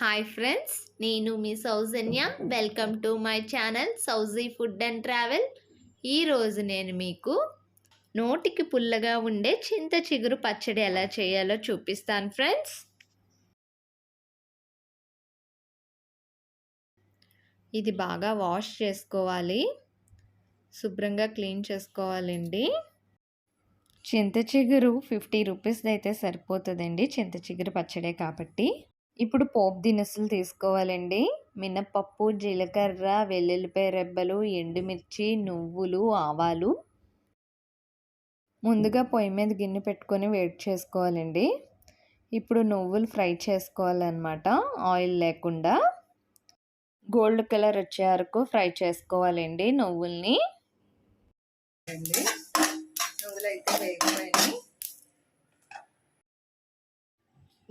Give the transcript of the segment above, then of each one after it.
Hi friends నేను మీ Soujanya. Welcome to my channel Souji food and travel ఈరోజు నేను మీకు నోటికి పుల్లగా ఉండే చింత చిగురు పచ్చడి ఎలా చేయాలో చూపిస్తాను ఫ్రెండ్స్ ఇది బాగా వాష్ చేసుకోవాలి. శుభ్రంగా క్లీన్ చేసుకోవాలండి. చింత చిగురు ఫిఫ్టీ రూపీస్ అయితే సరిపోతుందండి చింత చిగురు పచ్చడే కాబట్టి. ఇప్పుడు పోపు దినుసులు తీసుకోవాలండి. మినప్పప్పు జీలకర్ర వెల్లుల్లిపాయ రెబ్బలు ఎండుమిర్చి నువ్వులు ఆవాలు. ముందుగా పొయ్యి మీద గిన్నె పెట్టుకొని వేడి చేసుకోవాలండి. ఇప్పుడు నువ్వులు ఫ్రై చేసుకోవాలన్నమాట. ఆయిల్ లేకుండా. గోల్డ్ కలర్ వచ్చే వరకు ఫ్రై చేసుకోవాలండి నువ్వుల్ని. నువ్వులు అయితే వేగిపోయినాయి.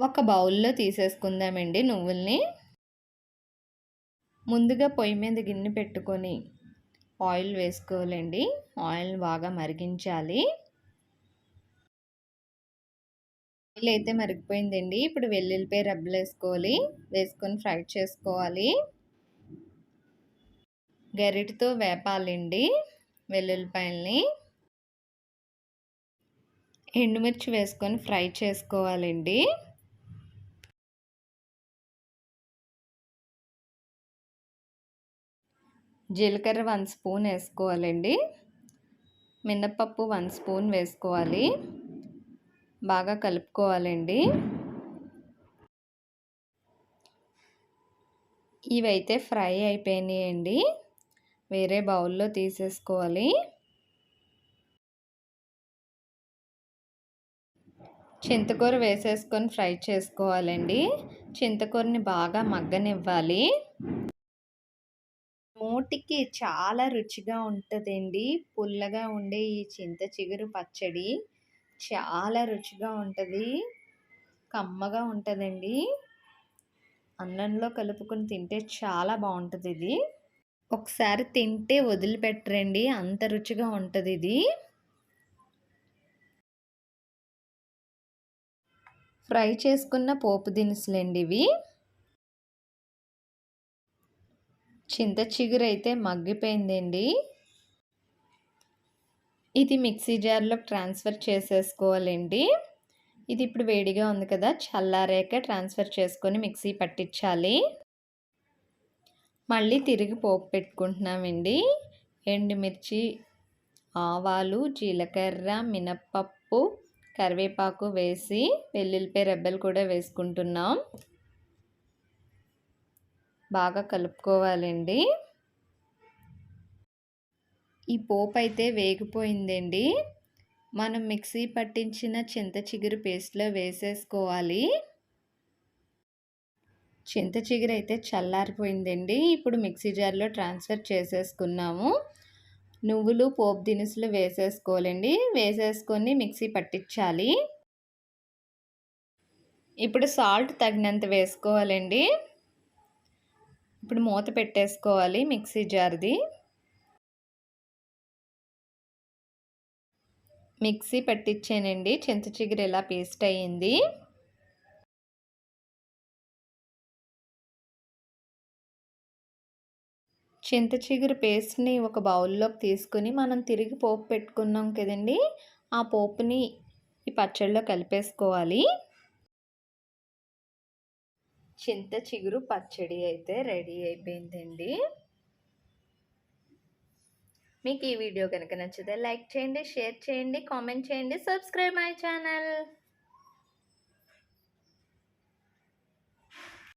ఒక బౌల్లో తీసేసుకుందామండి నువ్వుల్ని. ముందుగా పొయ్యి మీద గిన్నె పెట్టుకొని ఆయిల్ వేసుకోవాలండి. ఆయిల్ బాగా మరిగించాలి. ఆయిల్ అయితే మరిగిపోయిందండి. ఇప్పుడు వెల్లుల్లిపాయ రబ్బలు వేసుకోవాలి. వేసుకొని ఫ్రై చేసుకోవాలి. గరిటతో వేపాలండి వెల్లుల్లిపాయల్ని. ఎండుమిర్చి వేసుకొని ఫ్రై చేసుకోవాలండి. జీలకర్ర వన్ స్పూన్ వేసుకోవాలండి. మినపప్పు వన్ స్పూన్ వేసుకోవాలి. బాగా కలుపుకోవాలండి. ఇవైతే ఫ్రై అయిపోయినాయండి. వేరే బౌల్లో తీసేసుకోవాలి. చింతకూర వేసేసుకొని ఫ్రై చేసుకోవాలండి. చింతకూరని బాగా మగ్గనివ్వాలి. నోటికి చాలా రుచిగా ఉంటుందండి. పుల్లగా ఉండే ఈ చింత చిగురు పచ్చడి చాలా రుచిగా ఉంటుంది. కమ్మగా ఉంటుందండి. అన్నంలో కలుపుకొని తింటే చాలా బాగుంటుంది ఇది. ఒకసారి తింటే వదిలిపెట్టరండి. అంత రుచిగా ఉంటుంది ఇది. ఫ్రై చేసుకున్న పోపు దినుసులండి ఇవి. చింత చిగురు అయితే మగ్గిపోయిందండి. ఇది మిక్సీ జార్లో ట్రాన్స్ఫర్ చేసేసుకోవాలండి. ఇది ఇప్పుడు వేడిగా ఉంది కదా చల్లారాక ట్రాన్స్ఫర్ చేసుకొని మిక్సీ పట్టించాలి. మళ్ళీ తిరిగి పోపు పెట్టుకుంటున్నామండి. ఎండుమిర్చి ఆవాలు జీలకర్ర మినప్పప్పు కరివేపాకు వేసి వెల్లుల్లిపాయ రెబ్బలు కూడా వేసుకుంటున్నాం. బాగా కలుపుకోవాలండి. ఈ పోపు అయితే వేగిపోయిందండి. మనం మిక్సీ పట్టించిన చింత చిగురు పేస్ట్లో వేసేసుకోవాలి. చింత చిగురు అయితే చల్లారిపోయిందండి. ఇప్పుడు మిక్సీ జార్లో ట్రాన్స్ఫర్ చేసేసుకున్నాము. నువ్వులు పోపు దినుసులు వేసేసుకోవాలండి. వేసేసుకొని మిక్సీ పట్టించాలి. ఇప్పుడు సాల్ట్ తగినంత వేసుకోవాలండి. ఇప్పుడు మూత పెట్టేసుకోవాలి మిక్సీ జార్ది. మిక్సీ పట్టించానండి చింత చిగురు ఇలా పేస్ట్ అయ్యింది. చింత చిగురు పేస్ట్ని ఒక బౌల్లోకి తీసుకుని మనం తిరిగి పోపు పెట్టుకున్నాం కదండి. ఆ పోపుని ఈ పచ్చడిలో కలిపేసుకోవాలి. చింత చిగురు పచ్చడి అయితే రెడీ అయిపోయిందండి. మీకు ఈ వీడియో కనుక నచ్చితే లైక్ చేయండి షేర్ చేయండి కామెంట్ చేయండి సబ్స్క్రైబ్ మై ఛానల్.